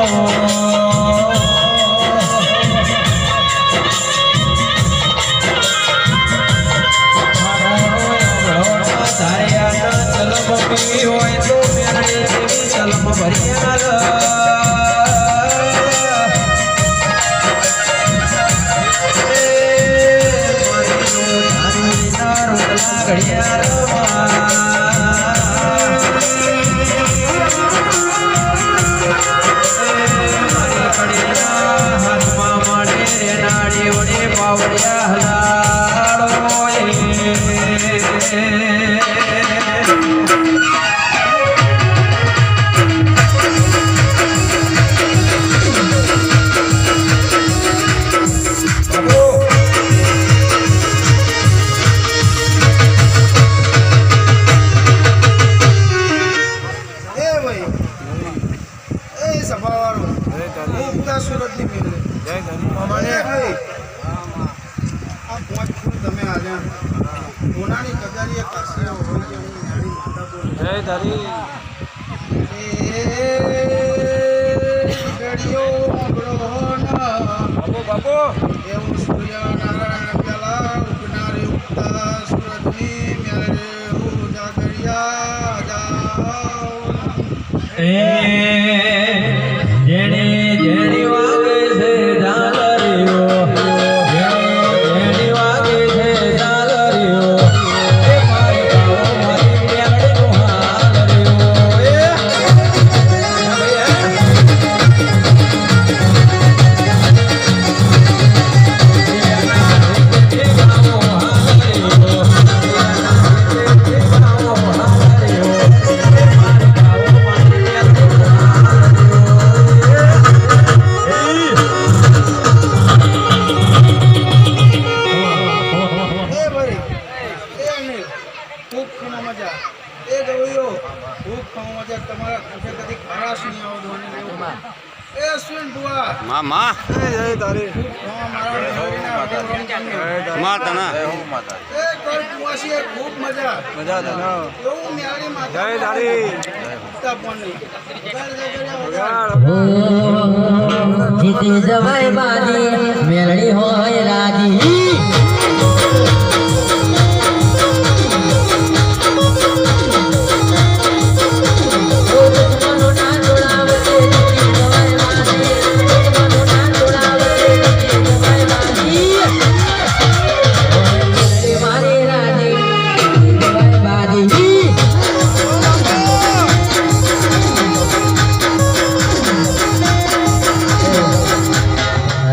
પાવડિયા સભાવાળો ઉગતા સુરતની આ પાંચ ફૂલ આલ્યા સોનાની કગારીએ કાશે હોય છે હું નાની માતા બોલું જય બાપુ બાપુ. એવું સૂર્યનારાયણ પેલા ઉગનારી ઉગતા સુરતની મેલે ઉજાગરિયા જાઓ ખૂબ ખાવા મજા. એ ગવૈયો ખૂબ ખાવા મજા. તમારા ખોટે કદી ખરાશ નહીં આવો ધોની એ સુન બુઆ માં માં. એ જય તારી. માતા. એ કર કુવાસી ખૂબ મજા. મજા તના એવું મેળી માતા. જય તારી. જીતી જવાય બાજી મેલડી હોય.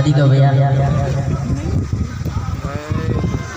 દીધો ભૈયા